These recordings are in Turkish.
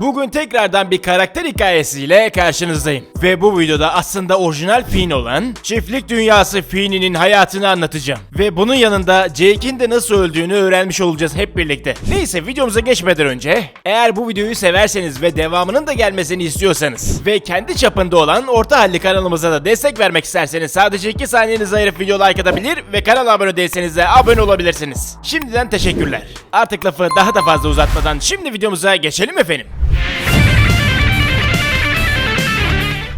Bugün tekrardan bir karakter hikayesiyle karşınızdayım. Ve bu videoda aslında orijinal Finn olan çiftlik dünyası Finn'inin hayatını anlatacağım. Ve bunun yanında Jake'in de nasıl öldüğünü öğrenmiş olacağız hep birlikte. Neyse videomuza geçmeden önce eğer bu videoyu severseniz ve devamının da gelmesini istiyorsanız ve kendi çapında olan orta halli kanalımıza da destek vermek isterseniz sadece 2 saniyenizi ayırıp video like atabilir ve kanala abone değilseniz de abone olabilirsiniz. Şimdiden teşekkürler. Artık lafı daha da fazla uzatmadan şimdi videomuza geçelim efendim. Bye.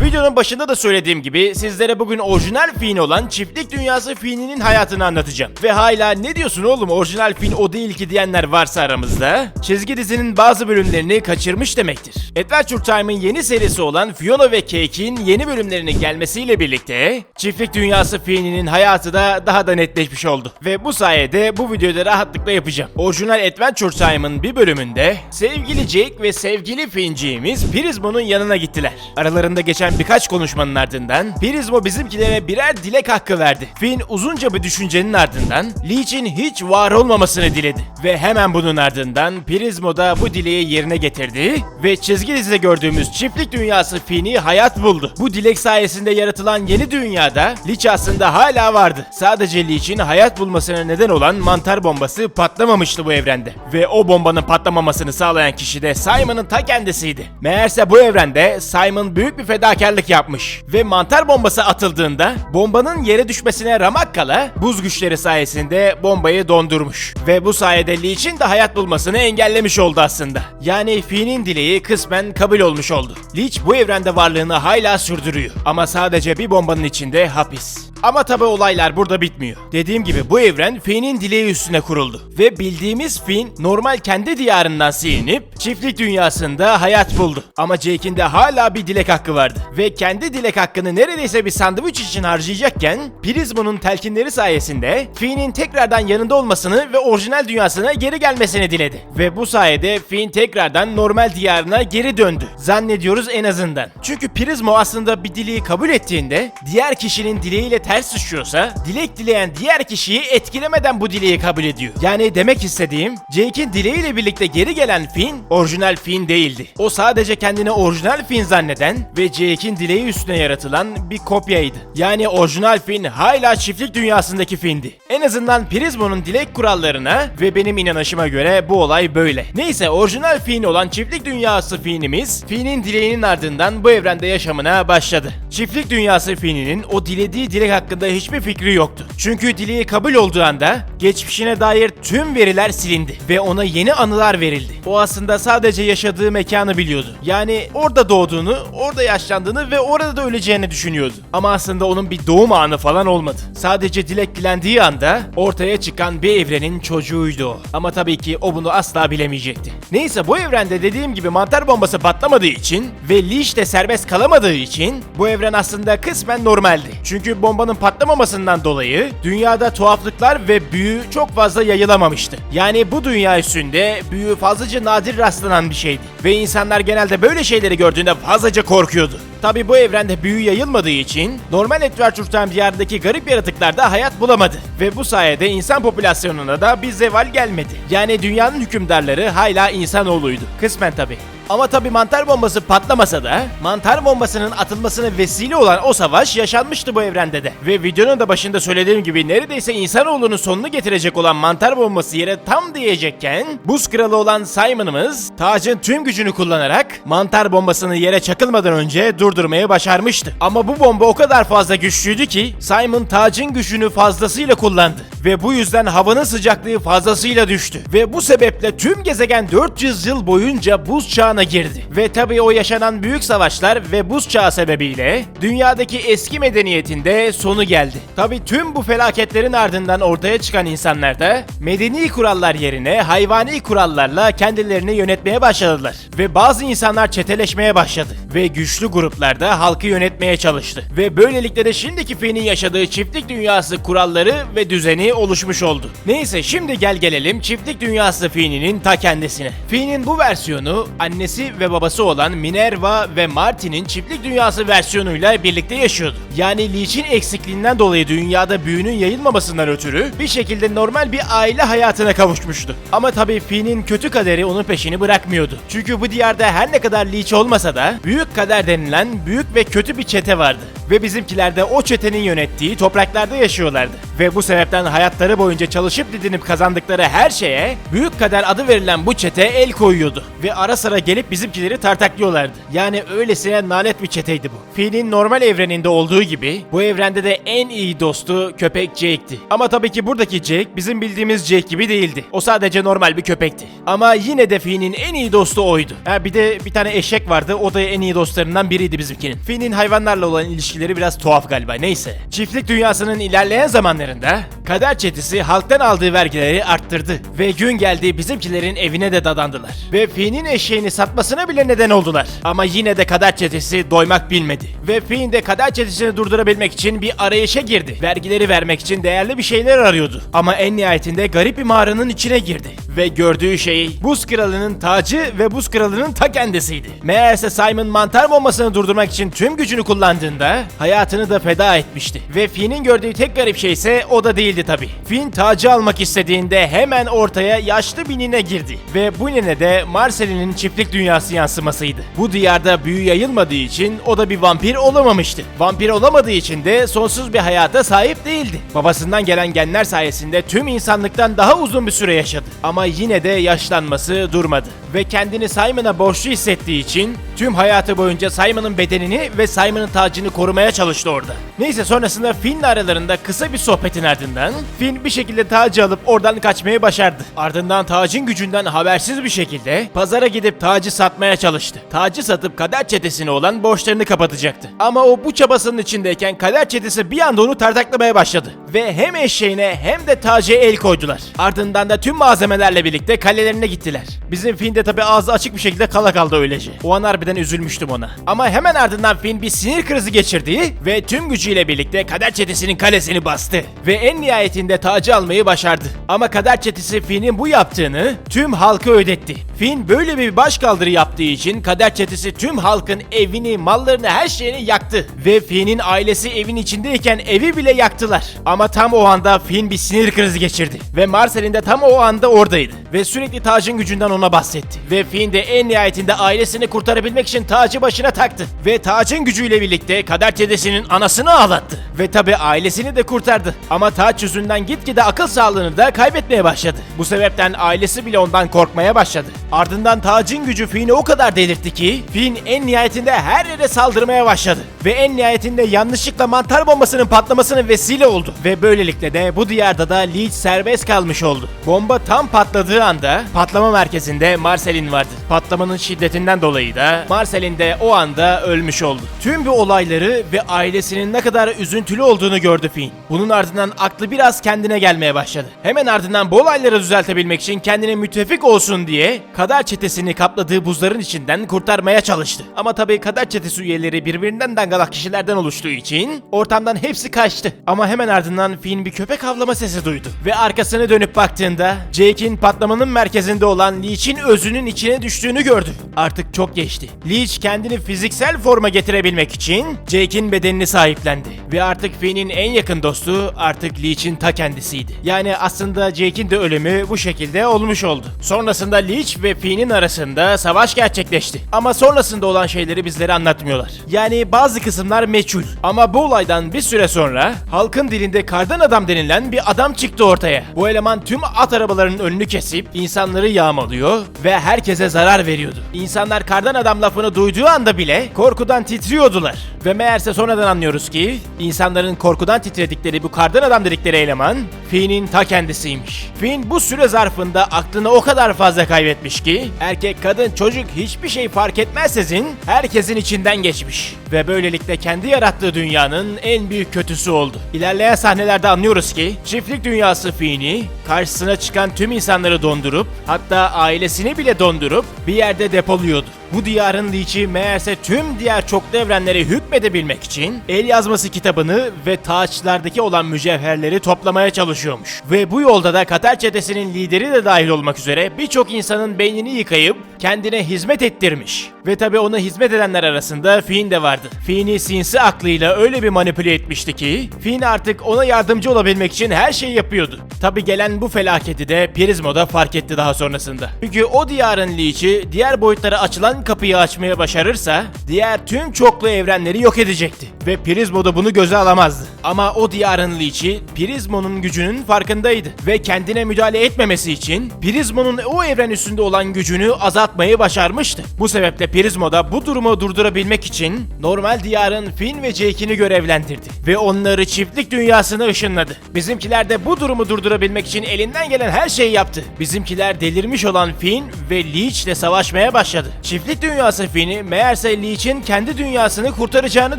Videonun başında da söylediğim gibi sizlere bugün orijinal Finn olan çiftlik dünyası Finn'inin hayatını anlatacağım. Ve hala ne diyorsun oğlum orijinal Finn o değil ki diyenler varsa aramızda çizgi dizinin bazı bölümlerini kaçırmış demektir. Adventure Time'ın yeni serisi olan Fiona ve Cake'in yeni bölümlerinin gelmesiyle birlikte çiftlik dünyası Finn'inin hayatı da daha da netleşmiş oldu. Ve bu sayede bu videoda rahatlıkla yapacağım. Orijinal Adventure Time'ın bir bölümünde sevgili Jake ve sevgili Finn'ciğimiz Prismo'nun yanına gittiler. Aralarında geçen birkaç konuşmanın ardından Prismo bizimkilere birer dilek hakkı verdi. Finn uzunca bir düşüncenin ardından Leech'in hiç var olmamasını diledi. Ve hemen bunun ardından Prismo da bu dileği yerine getirdi ve çizgi dizide gördüğümüz çiftlik dünyası Finn'i hayat buldu. Bu dilek sayesinde yaratılan yeni dünyada Leech aslında hala vardı. Sadece Leech'in hayat bulmasına neden olan mantar bombası patlamamıştı bu evrende. Ve o bombanın patlamamasını sağlayan kişi de Simon'ın ta kendisiydi. Meğerse bu evrende Simon büyük bir fedakarlık yapmış. Ve mantar bombası atıldığında bombanın yere düşmesine ramak kala buz güçleri sayesinde bombayı dondurmuş. Ve bu sayede Leech'in de hayat bulmasını engellemiş oldu aslında. Yani Finn'in dileği kısmen kabul olmuş oldu. Leech bu evrende varlığını hala sürdürüyor. Ama sadece bir bombanın içinde hapis. Ama tabi olaylar burada bitmiyor. Dediğim gibi bu evren Finn'in dileği üstüne kuruldu. Ve bildiğimiz Finn normal kendi diyarından silinip çiftlik dünyasında hayat buldu. Ama Jake'in de hala bir dilek hakkı vardı. Ve kendi dilek hakkını neredeyse bir sandviç için harcayacakken Prismo'nun telkinleri sayesinde Finn'in tekrardan yanında olmasını ve orijinal dünyasına geri gelmesini diledi. Ve bu sayede Finn tekrardan normal diyarına geri döndü. Zannediyoruz en azından. Çünkü Prismo aslında bir dileği kabul ettiğinde diğer kişinin dileğiyle ters düşüyorsa dilek dileyen diğer kişiyi etkilemeden bu dileği kabul ediyor. Yani demek istediğim Jake'in dileğiyle birlikte geri gelen Finn orijinal Finn değildi. O sadece kendini orijinal Finn zanneden ve Jake'in dileği üstüne yaratılan bir kopyaydı. Yani orijinal Finn hala çiftlik dünyasındaki Finn'di. En azından Prismo'nun dilek kurallarına ve benim inanışıma göre bu olay böyle. Neyse orijinal Finn olan çiftlik dünyası Finn'imiz Finn'in dileğinin ardından bu evrende yaşamına başladı. Çiftlik dünyası Finn'inin o dilediği dilek hakkında hiçbir fikri yoktu. Çünkü dileği kabul olduğu anda geçmişine dair tüm veriler silindi ve ona yeni anılar verildi. O aslında sadece yaşadığı mekanı biliyordu. Yani orada doğduğunu, orada yaşlandığını ve orada da öleceğini düşünüyordu. Ama aslında onun bir doğum anı falan olmadı. Sadece dilek dilendiği anda ortaya çıkan bir evrenin çocuğuydu o. Ama tabii ki o bunu asla bilemeyecekti. Neyse bu evrende dediğim gibi mantar bombası patlamadığı için ve Leash de serbest kalamadığı için bu evren aslında kısmen normaldi. Çünkü bombanın patlamamasından dolayı dünyada tuhaflıklar ve büyü çok fazla yayılamamıştı. Yani bu dünya üstünde büyü fazlaca nadir rastlanan bir şeydi. Ve insanlar genelde böyle şeyleri gördüğünde fazlaca korkuyordu. Tabi bu evrende büyü yayılmadığı için normal Time diyarındaki garip yaratıklar da hayat bulamadı. Ve bu sayede insan popülasyonuna da bir zeval gelmedi. Yani dünyanın hükümdarları hala insanoğluydu. Kısmen tabi. Ama tabi mantar bombası patlamasa da mantar bombasının atılmasına vesile olan o savaş yaşanmıştı bu evrende de. Ve videonun da başında söylediğim gibi neredeyse insanoğlunun sonunu getirecek olan mantar bombası yere tam diyecekken buz kralı olan Simon'ımız tacın tüm gücünü kullanarak mantar bombasını yere çakılmadan önce durdurmayı başarmıştı. Ama bu bomba o kadar fazla güçlüydü ki Simon tacın gücünü fazlasıyla kullandı. Ve bu yüzden havanın sıcaklığı fazlasıyla düştü. Ve bu sebeple tüm gezegen 400 yıl boyunca buz çağına girdi. Ve tabii o yaşanan büyük savaşlar ve buz çağı sebebiyle dünyadaki eski medeniyetinde sonu geldi. Tabii tüm bu felaketlerin ardından ortaya çıkan insanlar da medeni kurallar yerine hayvani kurallarla kendilerini yönetmeye başladılar. Ve bazı insanlar çeteleşmeye başladı. Ve güçlü gruplar da halkı yönetmeye çalıştı. Ve böylelikle de şimdiki Finn'in yaşadığı çiftlik dünyası kuralları ve düzeni oluşmuş oldu. Neyse şimdi gel gelelim çiftlik dünyası Fini'nin ta kendisine. Fi'nin bu versiyonu annesi ve babası olan Minerva ve Martin'in çiftlik dünyası versiyonuyla birlikte yaşıyordu. Yani Leech'in eksikliğinden dolayı dünyada büyünün yayılmamasından ötürü bir şekilde normal bir aile hayatına kavuşmuştu. Ama tabii Fi'nin kötü kaderi onun peşini bırakmıyordu. Çünkü bu diyarda her ne kadar Leech olmasa da büyük kader denilen büyük ve kötü bir çete vardı. Ve bizimkiler de o çetenin yönettiği topraklarda yaşıyorlardı. Ve bu sebepten hayatları boyunca çalışıp didinip kazandıkları her şeye büyük kader adı verilen bu çete el koyuyordu. Ve ara sıra gelip bizimkileri tartaklıyorlardı. Yani öylesine nalet bir çeteydi bu. Fi'nin normal evreninde olduğu gibi bu evrende de en iyi dostu köpek Jake'ti. Ama tabii ki buradaki Jake bizim bildiğimiz Jake gibi değildi. O sadece normal bir köpekti. Ama yine de Fi'nin en iyi dostu oydu. Ha bir de bir tane eşek vardı. O da en iyi dostlarından biriydi bizimkinin. Fi'nin hayvanlarla olan ilişkileri biraz tuhaf galiba. Neyse. Çiftlik dünyasının ilerleyen zamanlarında kader çetesi halktan aldığı vergileri arttırdı. Ve gün geldi bizimkilerin evine de dadandılar. Ve Fi'nin eşeğini satmasına bile neden oldular. Ama yine de kader çetesi doymak bilmedi. Ve Fin de kader çetesini durdurabilmek için bir arayışa girdi. Vergileri vermek için değerli bir şeyler arıyordu. Ama en nihayetinde garip bir mağaranın içine girdi. Ve gördüğü şey buz kralının tacı ve buz kralının ta kendisiydi. Meğerse Simon mantar bombasını durdurmak için tüm gücünü kullandığında hayatını da feda etmişti. Ve Finn'in gördüğü tek garip şey ise o da değildi tabi. Finn tacı almak istediğinde hemen ortaya yaşlı bir nine girdi. Ve bu nine de Marcelin'in çiftlik dünyası yansımasıydı. Bu diyarda büyü yayılmadığı için o da bir vampir olamamıştı. Vampir olamadığı için de sonsuz bir hayata sahip değildi. Babasından gelen genler sayesinde tüm insanlıktan daha uzun bir süre yaşadı. Ama yine de yaşlanması durmadı. Ve kendini Simon'a borçlu hissettiği için tüm hayatı boyunca Simon'ın bedenini ve Simon'ın tacını korumaya çalıştı orada. Neyse sonrasında Finn'le aralarında kısa bir sohbetin ardından Finn bir şekilde tacı alıp oradan kaçmayı başardı. Ardından tacın gücünden habersiz bir şekilde pazara gidip tacı satmaya çalıştı. Tacı satıp kader çetesine olan borçlarını kapatacaktı. Ama o bu çabasının içindeyken kader çetesi bir anda onu tartaklamaya başladı. Ve hem eşeğine hem de tacı el koydular. Ardından da tüm malzemelerle birlikte kalelerine gittiler. Bizim Finn de tabi ağzı açık bir şekilde kala kaldı öylece. O an harbiden üzülmüştüm ona. Ama hemen ardından Finn bir sinir krizi geçirdi ve tüm gücüyle birlikte kader çetesinin kalesini bastı. Ve en nihayetinde tacı almayı başardı. Ama kader çetesi Finn'in bu yaptığını tüm halka ödetti. Finn böyle bir başkaldırı yaptığı için kader çetesi tüm halkın evini, mallarını, her şeyini yaktı. Ve Finn'in ailesi evin içindeyken evi bile yaktılar. Ama tam o anda Finn bir sinir krizi geçirdi. Ve Marcel'in de tam o anda oradaydı. Ve sürekli tacın gücünden ona bahsetti. Ve Finn de en nihayetinde ailesini kurtarabilmek için tacı başına taktı. Ve tacın gücüyle birlikte kader çetesinin anasını ağlattı. Ve tabi ailesini de kurtardı. Ama taç yüzünden gitgide akıl sağlığını da kaybetmeye başladı. Bu sebepten ailesi bile ondan korkmaya başladı. Ardından tacın gücü Finn'i o kadar delirtti ki Finn en nihayetinde her yere saldırmaya başladı. Ve en nihayetinde yanlışlıkla mantar bombasının patlamasının vesile oldu. Ve böylelikle de bu diyarda da Leech serbest kalmış oldu. Bomba tam patladığı anda patlama merkezinde Marcelin vardı. Patlamanın şiddetinden dolayı da Marcelin de o anda ölmüş oldu. Tüm bu olayları ve ailesinin ne kadar üzüntülü olduğunu gördü Finn. Bunun ardından aklı biraz kendine gelmeye başladı. Hemen ardından bu olayları düzeltebilmek için kendine müttefik olsun diye kader çetesini kapladığı buzların içinden kurtarmaya çalıştı. Ama tabii kader çetesi üyeleri birbirinden dangalak kişilerden oluştuğu için ortamdan hepsi kaçtı. Ama hemen ardından Finn bir köpek havlama sesi duydu. Ve arkasını dönüp baktığında Jake'in patlamanın merkezinde olan Leech'in özünün içine düştüğünü gördü. Artık çok geçti. Leech kendini fiziksel forma getirebilmek için Jake'in bedenini sahiplendi. Ve artık Finn'in en yakın dostu artık Leech'in ta kendisiydi. Yani aslında Jake'in de ölümü bu şekilde olmuş oldu. Sonrasında Leech ve Finn'in arasında savaş gerçekleşti. Ama sonrasında olan şeyleri bizlere anlatmıyorlar. Yani bazı kısımlar meçhul. Ama bu olaydan bir süre sonra halkın dilinde kardan adam denilen bir adam çıktı ortaya. Bu eleman tüm at arabalarının önünü kesip insanları yağmalıyor ve herkese zarar veriyordu. İnsanlar kardan adam lafını duyduğu anda bile korkudan titriyordular. Ve meğerse sonradan anlıyoruz ki insanların korkudan titredikleri bu kardan adam dedikleri eleman Finn'in ta kendisiymiş. Finn bu süre zarfında aklını o kadar fazla kaybetmiş ki erkek, kadın, çocuk hiçbir şey fark etmezsezin herkesin içinden geçmiş. Ve böylelikle kendi yarattığı dünyanın en büyük kötüsü oldu. İlerleyen sahnelerde anlıyoruz ki çiftlik dünyası Fi'ni karşısına çıkan tüm insanları dondurup hatta ailesini bile dondurup bir yerde depoluyordu. Bu diyarın liçi meğerse tüm diğer çoklu evrenlere hükmedebilmek için el yazması kitabını ve taçlardaki olan mücevherleri toplamaya çalışıyormuş. Ve bu yolda da Katar çetesinin lideri de dahil olmak üzere birçok insanın beynini yıkayıp kendine hizmet ettirmiş. Ve tabi ona hizmet edenler arasında Fiin de vardı. Fiin'i sinsi aklıyla öyle bir manipüle etmişti ki Fiin artık ona yardımcı olabilmek için her şeyi yapıyordu. Tabi gelen bu felaketi de Prizmo da fark etti daha sonrasında. Çünkü o diyarın liçi diğer boyutlara açılan kapıyı açmaya başarırsa diğer tüm çoklu evrenleri yok edecekti. Ve Prizmo da bunu göze alamazdı. Ama o diyarın liçi Prizmo'nun gücünün farkındaydı. Ve kendine müdahale etmemesi için Prizmo'nun o evren üstünde olan gücünü azaltmayı başarmıştı. Bu sebeple Prizmo da bu durumu durdurabilmek için normal diyarın Finn ve Jake'ini görevlendirdi. Ve onları çiftlik dünyasına ışınladı. Bizimkiler de bu durumu durdurabilmek için elinden gelen her şeyi yaptı. Bizimkiler delirmiş olan Finn ve Leech ile savaşmaya başladı. Çiftlik dünyası Finn'i meğerse Leech'in kendi dünyasını kurtaracağını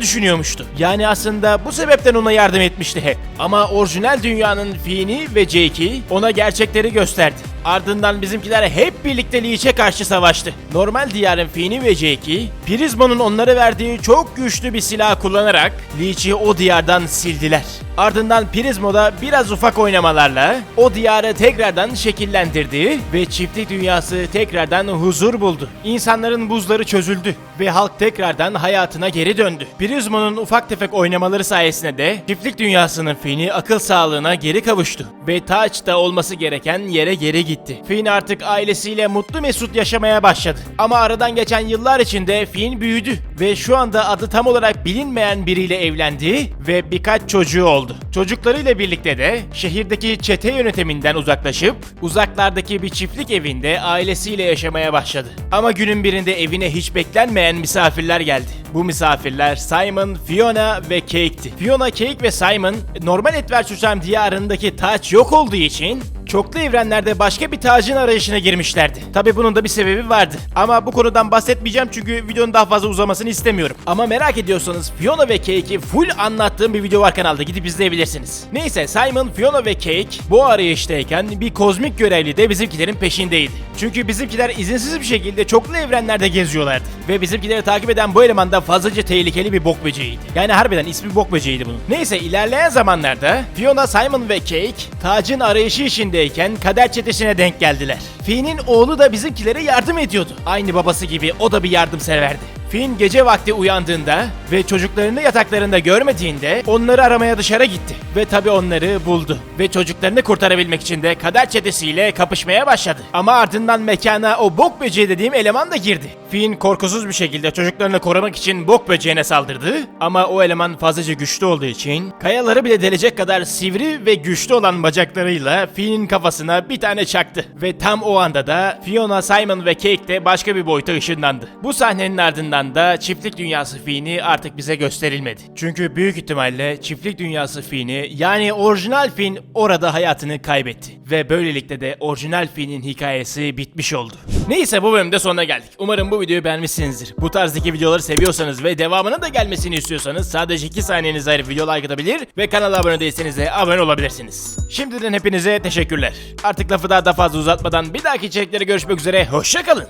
düşünüyormuştu. Yani aslında bu sebepten ona yardım etmişti hep. Ama orijinal dünyanın Finn'i ve Jake'i ona gerçekleri gösterdi. Ardından bizimkiler hep birlikte Leech'e karşı savaştı. Normal diyarın Finn'i ve Jake'i, Prizmo'nun onlara verdiği çok güçlü bir silah kullanarak Leech'i o diyardan sildiler. Ardından Prizmo da biraz ufak oynamalarla o diyarı tekrardan şekillendirdi ve çiftlik dünyası tekrardan huzur buldu. İnsanların buzları çözüldü ve halk tekrardan hayatına geri döndü. Prizmo'nun ufak tefek oynamaları sayesinde de çiftlik dünyasının Finn'i akıl sağlığına geri kavuştu ve Taç'ta olması gereken yere geri gitti. Finn artık ailesiyle mutlu mesut yaşamaya başladı. Ama aradan geçen yıllar içinde Finn büyüdü ve şu anda adı tam olarak bilinmeyen biriyle evlendi ve birkaç çocuğu oldu. Çocuklarıyla birlikte de şehirdeki çete yönetiminden uzaklaşıp uzaklardaki bir çiftlik evinde ailesiyle yaşamaya başladı. Ama günün birinde evine hiç beklenmeyen misafirler geldi. Bu misafirler Simon, Fiona ve Cake'ti. Fiona, Cake ve Simon normal Etverçuçam diyarındaki taç yok olduğu için çoklu evrenlerde başka bir tacın arayışına girmişlerdi. Tabi bunun da bir sebebi vardı. Ama bu konudan bahsetmeyeceğim çünkü videonun daha fazla uzamasını istemiyorum. Ama merak ediyorsanız Fiona ve Cake'i full anlattığım bir video var kanalda gidip izleyebilirsiniz. Neyse Simon, Fiona ve Cake bu arayıştayken bir kozmik görevli de bizimkilerin peşindeydi. Çünkü bizimkiler izinsiz bir şekilde çoklu evrenlerde geziyorlardı. Ve bizimkileri takip eden bu eleman da fazlaca tehlikeli bir bok böceğiydi. Yani harbiden ismi bok böceğiydi bunun. Neyse ilerleyen zamanlarda Fiona, Simon ve Cake tacın arayışı içindeyken kader çetesine denk geldiler. Fi'nin oğlu da bizimkilere yardım ediyordu. Aynı babası gibi o da bir yardımseverdi. Finn gece vakti uyandığında ve çocuklarını yataklarında görmediğinde onları aramaya dışarı gitti. Ve tabi onları buldu. Ve çocuklarını kurtarabilmek için de kader çetesiyle kapışmaya başladı. Ama ardından mekana o bok böceği dediğim eleman da girdi. Finn korkusuz bir şekilde çocuklarını korumak için bok böceğine saldırdı. Ama o eleman fazlaca güçlü olduğu için kayaları bile delecek kadar sivri ve güçlü olan bacaklarıyla Finn'in kafasına bir tane çaktı. Ve tam o anda da Fiona, Simon ve Cake de başka bir boyuta ışınlandı. Bu sahnenin ardından da çiftlik dünyası Finn'i artık bize gösterilmedi. Çünkü büyük ihtimalle çiftlik dünyası Finn'i yani orijinal Finn orada hayatını kaybetti. Ve böylelikle de orijinal Finn'in hikayesi bitmiş oldu. Neyse bu bölümde sonuna geldik. Umarım bu videoyu beğenmişsinizdir. Bu tarzdaki videoları seviyorsanız ve devamının da gelmesini istiyorsanız sadece 2 saniyeniz ayırıp video like atabilir ve kanala abone değilseniz de abone olabilirsiniz. Şimdiden hepinize teşekkürler. Artık lafı daha da fazla uzatmadan bir dahaki içeriklere görüşmek üzere. Hoşçakalın.